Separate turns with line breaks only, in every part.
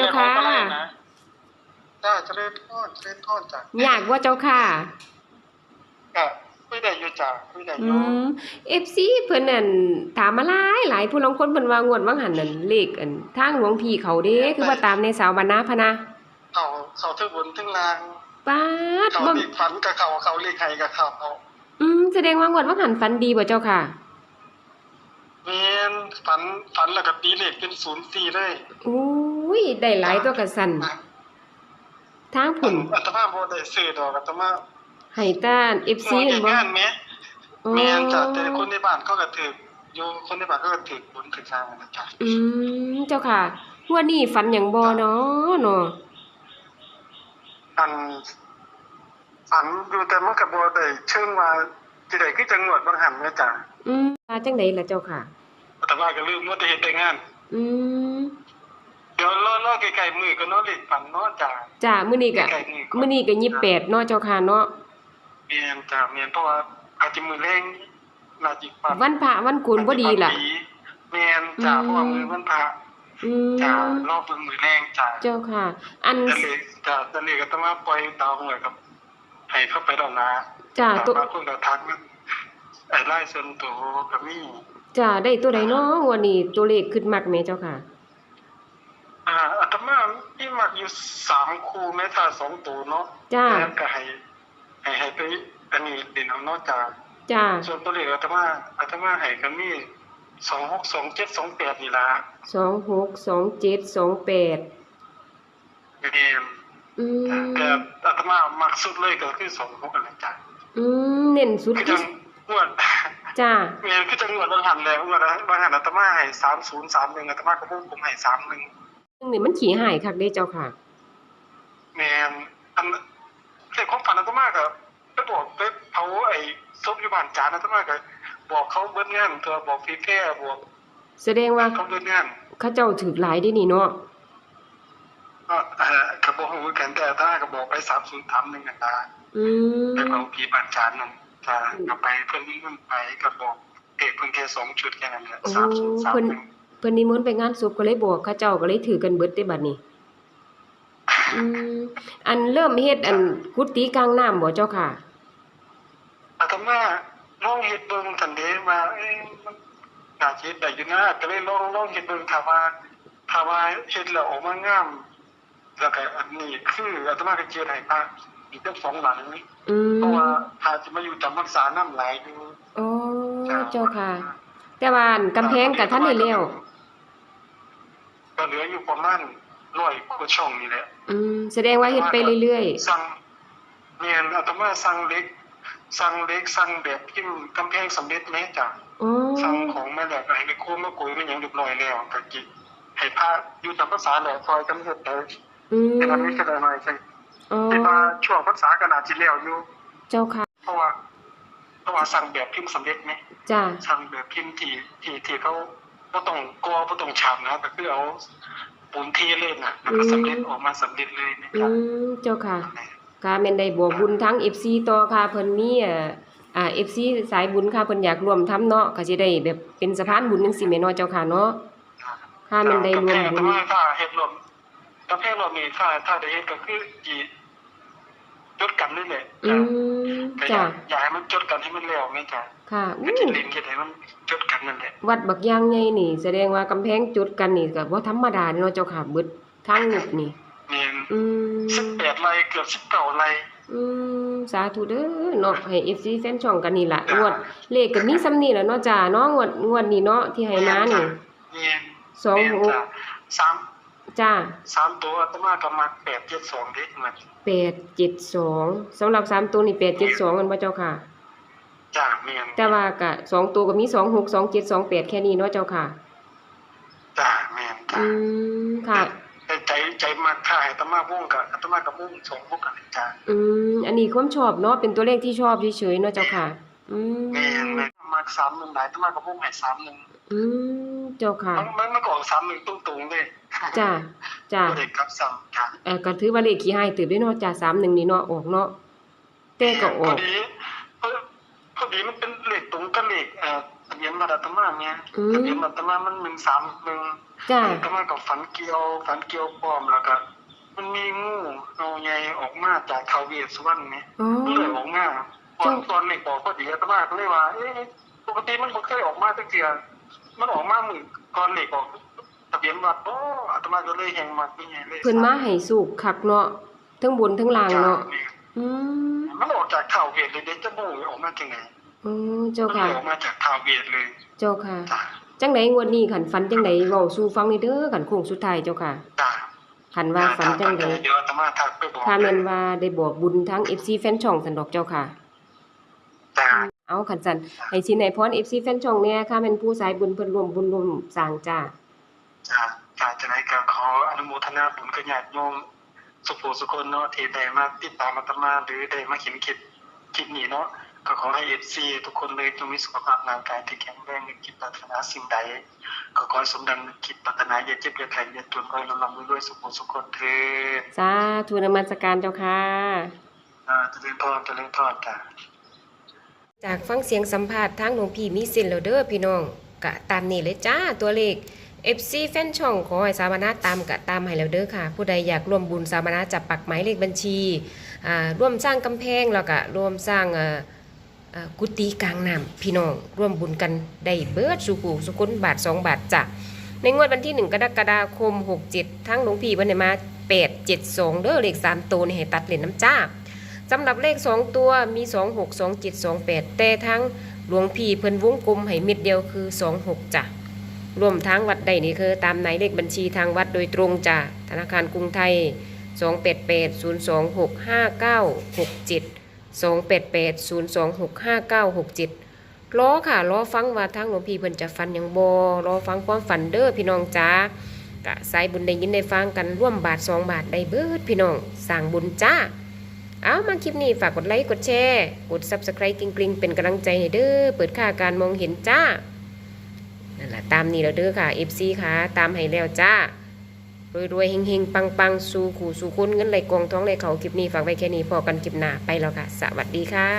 เจ้าค่ะ
ไม่ได้นะจ้าจะเล่นทอดจะเล่นทอดจ้ะ
อยากว่าเจ้าค่ะ
ก็ไม่ได้อยู่จ้ะไม่ได้อ
อื
ยู่
ม FC เพิ่นนั่นถามมาหลายหลายผู้ลางคนเพิ่นว่างวดว่างหันนั่นเลขอันทางหลวงพี่เขาเด้คือว่าตามในสาวบรรณาพะนะ
เขาเขาทึ่บนทึ่งลาง
ป๊าด
เขา
บ่
เรียกฝันกับเขาเขาเรียกใครกับเขาเขา
อืมแสดงว่างวดว่างหันฝันดีบ่เจ้าค่ะ
เมียนฝันฝันแล้วก็ตีเลขเป็นศูนย์สี่เลย
อุ้ ยได้หลายตัวกระสันทางผุ่น
อัตมาโบได้ซื้อดอกอัตมา
ให้ต้าน FC
มอง
เห็นบ่
งานแม่
อ๋อ
เมียนจ้ะแต่คนในบ้านเขาก็ถืออยู่คนในบ้านเขาก็ถือบุญถือทางนะจ้ะ
อืมเจ้าค่ะงวดนี้ฝันหยังบ่เนาะเนาะ
อันฝันอยู่แต่มันก็บ่ได้เชิงว่าสิได้คือจังหวัดบางหันแม่จ้ะ
อืมว่าจังไดล่ะเจ้าค่ะ
แต่ว่าก็ลืมว่าจะเฮ็ดแต่งาน
อืม
เดี๋ยวรอรอใกล้ๆมือก็เนาะเลขฝันเนาะจ้ะ
จ้ามื้อนี้ก็
ใกล้ๆมือก่
มื้อนี้ก็28เนาะเจ้าค่ะเนาะ
เมียนจ้ะเมียนเพราะว่าอาจจะมือแรงน่าจิฝัน
วันพระวันกุลบ่ดีล่ะ
เมียนจ้ะ
อืม
เพราะว่ามือมันพระ
อื
จ้ะ
ม
รอบเบิ่งมือแรงจ้ะ
เจ้าค่ะ อัน
แต่เลขจ้ะแต่เลขก็ต้องมาปล่อยดาวเหมือนกับให้เข้าไปดอกนะ
จ้าตัว
บางคนก็ทักมันไอ้ไล่ส่วนตัวก็มี
จ้าได้ตัวใดเนาะงวดนี้ตัวเลขขึ้นมักแม่เจ้าค่ะ
อ่าอาตมามีมักอยู่สามคู่แม้ถ้าสองตัวเนาะ
จ้า
แล้วก็ให้ให้ให้ไปอันนี้เด่นเอาเนาะจ้ะ
จ้า
ส่วนตัวเลขอาตมาอาตมาให้ก็มีสองหกสองเจ็ดสองแปดนี่ล่ะ
262728
แม่น
อืม
แต่อาตมามักสุดเลยก็คือสองหกอันนั้นจ้ะ
อืมเน้นสุด
คือ
คื
จั
อง
งวด
จ้า
แม่นคือจังงวดบางหันแล้วงวดบางหันอาตมาให้สามศูนย์สามหนึ่งอาตมาก็พูดผมให้สามหนึ่ง
นี่มันขี้หายคักเด้เจ้าค่ะ
แม่นอันเรื่องของฝันอาตมาก็ไปบอกไปเผาไอ้ศพอยู่บ้านจานอาตมาก็บอกเขาเบิ้งานตัวบอกพี่แพ้บอก
แสดงว่า
เขาเบิ้งาน
เขาเจ้าถือหลายเด้นี่เนาะ
ก็เอ่อก็บอกเหมือนกันแต่อาตมาก็บอกไปสามศูนย์สามหนึ่งกันนะ
อืม
ไปเผาผีบ้านจานนั่นจะก็ไปเพิ่นเพิ่นไปก็บอกเอกเพิ่นแค่สองชุดแค่นั้นแหละ
โอ้
สามศูนย์สาม
เพิ่น
หนึ่ง
เพิ่นนิมนต์ไปงานศพก็เลยบอกเขาเจ้าก็เลยถือกันเบิดได้บัดนี้อืมอันเริ่มเฮ็ดอันกุฏิกลางน้ำบ่เจ้าค่ะ
อาตมาลองเฮ็ดเบิ่งทันเดว่าเอ๊ะมันน่าจะเฮ็ดได้อยู่นะก็เลยลองลองเฮ็ดเบิ่งถ้าว่าถ้าว่าเฮ็ดแล้วออกมางามแล้วก็อันนี้คืออาตมาก็เจอให้พระอีกจักสองหลังนี้
อืม
เพราะว่าพระจะมาอยู่จำพรรษาน้ำหลายอยู่
โอ้เจ้าค่ะ แต่ว่าอันกำแพงก็ทันได้แล้ว
ก็เหลืออยู่ประมาณ100กว่าช่องนี่แหละ
อืมแสดงว่าเฮ็ดไปเรื่อย
สั่งเมียนอาตมาสั่งเล็กสั่งเล็กสั่งแบบพิมพ์กำแพงสำเร็จไหมจ้ะ
ๆอ๋อ
สั่งของมาแล้วก็ให้ไปโค้งมากุยมันหยังเรียบร้อยแล้วก็กิให้พาอยู่ตามภาษาแหละซอยกันเฮ็ดไป
อืม
แต่มันมีก็ได้หน่อยใช่
อ๋อ
แต่ว่าช่วงภาษาก็น่าสิแล้วอยู่
เจ้าค่ะ
เพราะว่าเพราะว่าสั่งแบบพิมพ์สำเร็จไหม
จ้า
สั่งแบบพิมพ์ที่ที่ที่เขา บ่ต้องกอบ่ต้องฉาบนะก็คือเอาปูนเทเลยนะแล้วก็สำเร็จออกมาสำเร็จเลยนะ
อื
ครับ
มเจ้าค่ะ ค่ะแม่นได้บอกบุญทั้ง FC ต่อค่ะเพิ่นมีอ่าอ่า FC สายบุญค่ะเพิ่นอยากร่วมทำเนาะก็สิได้แบบเป็นสะพานบุญจังซี่แม่เนาะเจ้าค่ะเนาะค่ะแม่นได้ร่วมบุญ
แต่ว่าถ้าเฮ็ดรวมประเภทรวมนี่ถ้าถ้าได้เฮ็ดก็คือสิจดกันนี่แหละ
อืม
แต่อ
จ้ะ
ยากอยากให้มันจดกันให้มันแล้วแม่จ้ะ
ค่ะ
ก็
อู้
จะเล่นเฮ็ดให้มันจดกันนั่นแหละ
วัดบักย่างใหญ่นี่ แสดงว่ากำแพงจุดกันนี่ก็บ่ธรรมดาเนาะเจ้าค่ะเบิดทางงบนี่
แม่น
อืม
18ไร่เกือบ19ไร่
อืมสาธุเด้อเนาะให้ FC แฟนช่องกันนี่ล่ะงวดเลขก็มีซ้ำนี่ล่ะเนาะจ้าเนาะงวดงวดนี้เนาะที่ให้มานี่
แม่น
สองหก
แม่นจ้ะสาม
จ้า
สามตัวอาตมาก็มัก872เด้มัน
แปดเจ็ดสองสำหรับสามตัวนี่แปดเจ็ดสองกันป่ะเจ้าค่ะ
จ้ะแม่น
แต่ว่ากะสองตัวก็มีสองหกสองเจ็ดสองแปดแค่นี้เนาะเจ้าค่ะ
จ้ะแม่นจ้ะ
อืมค่ะ
แต่ใจใจมักถ้าให้อาตมามุ่งกับอาตมาก็มุ่งสองพวกกันจ้ะ
อืมอันนี้ความชอบเนาะเป็นตัวเลขที่ชอบเฉยๆเนาะเจ้าค่ะ อืม
แม่นแม่นมัก31หลายอาตมาก็มุ่งให้31
อืมเจ้าค่ะ
มันมันมันก็ออก31ตรงๆเลย
จ้าจ้า
บ่ได้กลับซ้ำจ้ะ
เออก็ถือว่าเลขขี้ให้ตื่นด้วยเนาะจ้าสามหนึ่งนี่เนาะออกเนาะแต่ก็อ
พ
อ
อก ดีพอพอ ดีมันเป็นเลขตรงกับเลขเอ่อทะเบียนบัตรอาตมาเนี่ย
อืม
ทะเบียนบัตรอาตมามัน131
จ้า
ก็มากับฝันเกี่ยวฝันเกี่ยวปลอมแล้วก็มันมีงูเงาใหญ่ออกมาจากทาวเวสสุวรรณนี่
อ๋อ
เลื่อยออกมาตอนตอนเล็กบอกพอดีอาตมาก็เลยว่า เอ๊ะปกติมันบ่เคยออกมาตั้งเทื่อมันออกมามือก่อนเล็กออกทะเบียนวัดบ่อาตมาก็เลยแฮงมักนี่ไงเลย
เพิ่นมาให้สูกคักเนาะทั้งบนทั้งล่างเนาะอืม
มันออกจากทาวเวสเลยเด็กจะบ่ออกมาจังไง
อ๋อเจ้า
มัน
ค่ะ
ออกมาจากทาวเวสเลย
เจ้าค่ะ
จ้า
จังไดงวดนี้ขันฝันจังไดเว้าสู่ฟังหน่อยเด้อขันโค้งสุดท้ายเจ้าค่ะ
จ้า
ขันว่าฝันจังได
เดี๋ยวอาตมาทักไปบอก
ถ้าแม่นว่าได้บอกบุญทั้ง FC แฟนช่องสันดอกเจ้าค่ะ
จ้า
เอาขันสันให้สินให้พร FC แฟนช่องแหน่ค่ะแม่นผู้สายบุญเพิ่นร่วมบุญร่วมสร้างจ้า
จ้าจ้าจะได้ก็ขออนุโมทนาบุญกับญาติโยมสุภูสุคนเนาะที่ได้มาติดตามอาตมาหรือได้มาเห็นคลิปคลิปนี้เนาะ ก็ขอให้ FC ทุกคนเลยจงมีสุขภาพร่างกายที่แข็งแรงในคิดปรารถนาสิ่งใด ก็ขอให้สมดังคิดปรารถนาอย่าเจ็บอย่าแข็งอย่าจนขอให้เราลำด้วยสุขสุขคนเถิด
สาธุนมัสการเจ้าค่ะ
อ่าเจริญพรเจริญพรจ้า
จากฟังเสียงสัมภาษณ์ทางหลวงพี่มีสินแล้วเด้อพี่น้องกะตามนี้เลยจ้าตัวเลข FC แฟนช่องขอให้สามารถตามกะตามให้แล้วเด้อค่ะ ผู้ใดอยากร่วมบุญสามารถจับปักหมายเลขบัญชีอ่าร่วมสร้างกำแพงแล้วก็ร่วมสร้างเอ่อเอ่อ กุฏิกลางน้ำพี่น้องร่วมบุญกันได้เบิดสุขุสุขุนบาท2บาทจ้ะในงวดวันที่1กรกฎาคม 67 ทั้งหลวงพี่วันไหนมา8 7 2เด้อเลข3ตัวนี่ให้ตัดเหรียญน้ำจ้าสำหรับเลข2ตัวมี2 6 2 7 2 8แต่ทั้งหลวงพี่เพิ่นวงกลมให้ม็ดเดียวคือ2 6จ้ะรวมทั้งวัดใดนี่คือตามในเลขบัญชีทางวัดโดยตรงจ้ะธนาคารกรุงไทย 288 026 5967 5967ล้อค่ะล้อฟังว่าทางหลวงพี่เพิ่นจะฟันหยังบ่ล้อฟังความฝันเด้อพี่น้องจ้ากะสายบุญได้ยินได้ฟังกันร่วมบาท2บาทได้เบิดพี่น้องสร้างบุญจ้าเอามาคลิปนี้ฝากกดไลค์กดแชร์กด Subscribe กริงๆเป็นกำลังใจให้เด้อเปิดค่าการมองเห็นจ้านั่นแหละตามนี้แล้วเด้อค่ะ FC ค่ะ ตามให้แล้วจ้า รวยๆเฮงๆปังๆสู่ขู่สู่คนเงินไหลกองท้องไหลเขาคลิปนี้ฝากไว้แค่นี้พอกันคลิปหน้าไปแล้วค่ะ สวัสดีค่ะ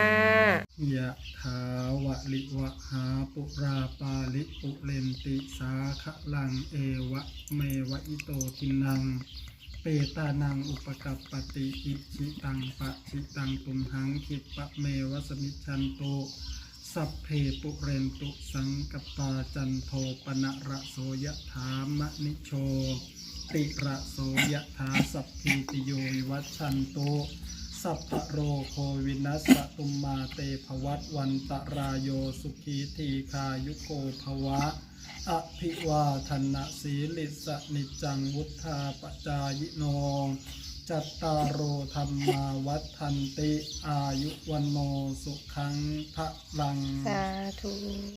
ยะถาวะลิวะหาปุราปาลิปุเรนติสาคะลังเอวะเมวะอิโตทินัง เปตานังอุปกัปปติอิชิตังปะชิตังตุมหังคิปะเมวะสมิชชันโตสัพเพปุเรนตุสังกปาจันโทปนะระโสยะถามะนิโช ติระโสยะถาสัพพีติโยวิวัชชันโตสัพพโรโควินัสสตุมมาเตภวัตวันตรายโยสุขีทีคายุโกภวะ อภิวาทนะสีลิสนิจังวุธาปจายโน จัตตารโอธรรมาวัฏทันติ อายุวันโนสุขังพระลัง
สาธุ